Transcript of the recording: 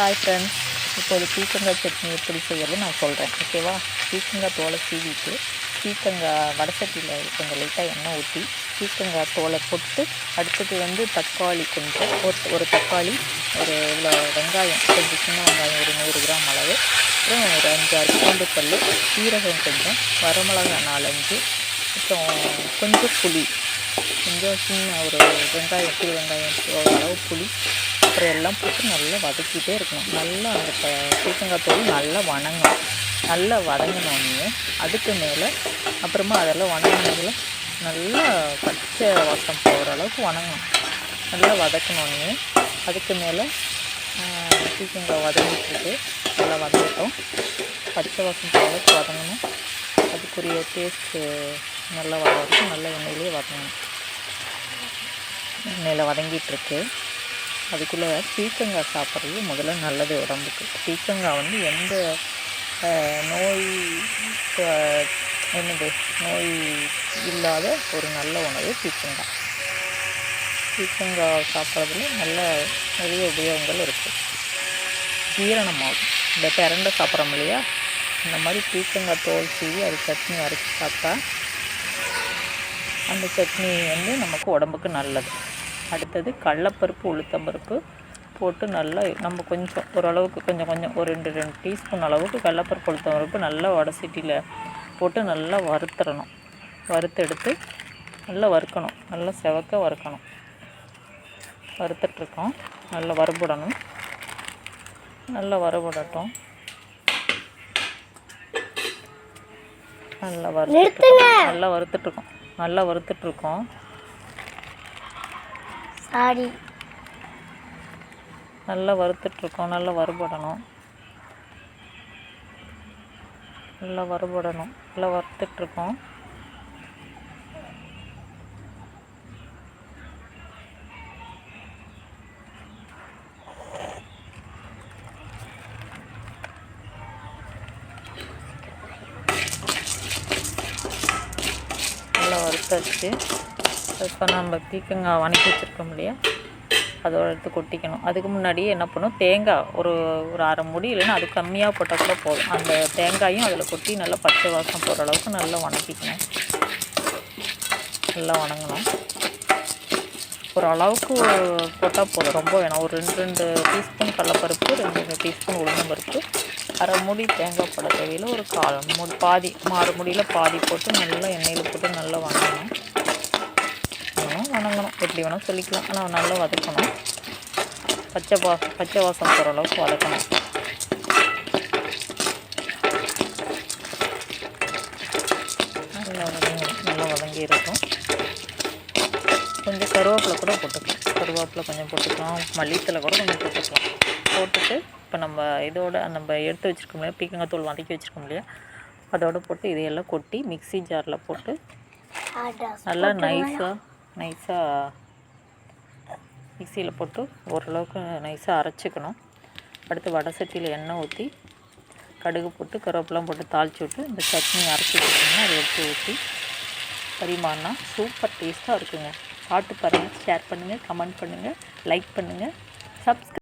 Hi friends இப்போது பீக்கங்காய் சட்னி எப்படி செய்யறது நான் சொல்கிறேன் ஓகேவா பீக்கங்காய் தோலை சீவிட்டு பீக்கங்காய் வடசட்டியில் கொஞ்சம் லைட்டாக எண்ணெய் ஊற்றி பீக்கங்காய் தோலை போட்டு அடுத்தது வந்து தக்காளி கொஞ்சம் ஒரு ஒரு தக்காளி ஒரு இவ்வளோ வெங்காயம் கொஞ்சம் சின்ன வெங்காயம் ஒரு நூறு கிராம் அளவு அப்புறம் ஒரு அஞ்சாறு பூண்டு பல் சீரகம் கொஞ்சம் வரமிளகாய் நாலஞ்சு அப்புறம் கொஞ்சம் புளி கொஞ்சம் சின்ன ஒரு வெங்காயம் சிறு வெங்காயம் அளவு புளி அப்புறம் எல்லாம் போட்டு நல்லா வதக்கிட்டே இருக்கணும். நல்லா அந்த பீக்கங்காய் தூள் நல்லா வணங்கணும். நல்லா வதங்கினோடனே அதுக்கு மேலே அப்புறமா அதெல்லாம் வணங்கினதில் நல்லா பச்சை வாசம் போகிற அளவுக்கு வணங்கணும். நல்லா வதக்கினோடனே அதுக்கு மேலே பீக்கங்காய் வதங்கிட்டுருக்கு. நல்லா வதங்கட்டும். பச்சை வாசம் போகிற அளவுக்கு வதங்கணும். அதுக்குரிய டேஸ்ட்டு நல்லா வர வரைக்கும் நல்லா எண்ணெயிலே வதங்கணும். எண்ணெயில் வதங்கிட்டுருக்கு. அதுக்குள்ளே பீக்கங்காய் சாப்பிட்றது முதல்ல நல்லது உடம்புக்கு. பீக்கங்காய் வந்து எந்த நோய் என்னது நோய் இல்லாத ஒரு நல்ல உணவு பீக்கங்காய் பீக்கங்காய் சாப்பிட்றதுல நல்ல நிறைய உபயோகங்கள் இருக்குது ஜீரணமாகும் இந்த பிரண்டை சாப்பிட்றோம் இல்லையா? இந்த மாதிரி பீக்கங்காய் தோல் சீவி அது சட்னி அரைச்சி சாப்பிட்டா அந்த சட்னி வந்து நமக்கு உடம்புக்கு நல்லது. அடுத்தது கடலப்பருப்பு உளுத்தம்பருப்பு போட்டு நல்லா நம்ம கொஞ்சம் ஓரளவுக்கு கொஞ்சம் கொஞ்சம் ஒரு ரெண்டு ரெண்டு டீஸ்பூன் அளவுக்கு கடலப்பருப்பு உளுத்தம்பருப்பு நல்லா வடசட்டியில் போட்டு நல்லா வறுத்துடணும் வறுத்தெடுத்து நல்லா வறுக்கணும். நல்லா செவக்க வறுக்கணும். வறுத்துட்ருக்கோம். நல்லா வறுபடணும். நல்லா வறுபடட்டும். நல்லா வறுத்து நல்லா வறுத்துட்ருக்கோம். நல்லா வறுத்துட்ருக்கோம். சாரி நல்லா வறுத்துட்ருக்கோம் நல்லா வறுபடணும். நல்லா வறுபடணும் நல்லா வறுத்துட்ருக்கோம். நல்லா வறுத்தாச்சு. இப்போ நம்ம பீக்கங்காய் வணக்கி வச்சுருக்கோம் இல்லையா? அதோட எடுத்து கொட்டிக்கணும். அதுக்கு முன்னாடியே என்ன பண்ணும் தேங்காய் ஒரு ஒரு அரை முடி இல்லைன்னா அது கம்மியாக போட்டால் கூட போதும். அந்த தேங்காயும் அதில் கொட்டி நல்லா பச்சை வாசம் போகிற அளவுக்கு நல்லா வணக்கிக்கணும். நல்லா வணங்கணும். ஒரு அளவுக்கு போட்டால் போதும். ரொம்ப வேணும். ஒரு ரெண்டு ரெண்டு டீஸ்பூன் கடலப்பருப்பு ரெண்டு ரெண்டு டீஸ்பூன் உளுந்தம்பருப்பு அரை முடி தேங்காய் போட தேவையில் ஒரு கால் முடி பாதி மாறு முடியில் பாதி போட்டு நல்லா எண்ணெயில் போட்டு நல்லா வணங்கணும். வணங்கணும். எப்படி வேணால் சொல்லிக்கலாம். ஆனால் நல்லா வதக்கணும். பச்சை வா பச்சை வாசம் போகிற அளவுக்கு வதக்கணும். நல்லா வதங்கணும். நல்லா வதங்கி இருக்கும் கொஞ்சம் கருவேப்பிலை கூட போட்டுக்கலாம். கருவேப்பிலை கொஞ்சம் போட்டுக்கலாம். மல்லித்தலை கூட கொஞ்சம் போட்டுக்கலாம். போட்டுட்டு இப்போ நம்ம இதோட நம்ம எடுத்து வச்சுருக்கோம் இல்லையா? பீக்கங்காய் தூள் வதக்கி வச்சுருக்கோம் இல்லையா? அதோட போட்டு இதையெல்லாம் கொட்டி மிக்ஸி ஜாரில் போட்டு நல்லா நைஸாக நைஸாக மிக்சியில் போட்டு ஓரளவுக்கு நைஸாக அரைச்சிக்கணும். அடுத்து வடை சட்டியில் எண்ணெய் ஊற்றி கடுகு போட்டு கருவேப்பிலாம் போட்டு தாளித்து விட்டு இந்த சட்னி அரைச்சி வச்சுக்கோங்கன்னா அதை எடுத்து ஊற்றி பரிமாறினா சூப்பர் டேஸ்ட்டாக இருக்குங்க. பாட்டு பாருங்கள் ஷேர் பண்ணுங்கள் கமெண்ட் பண்ணுங்கள் லைக் பண்ணுங்கள் சப்ஸ்கிரைப்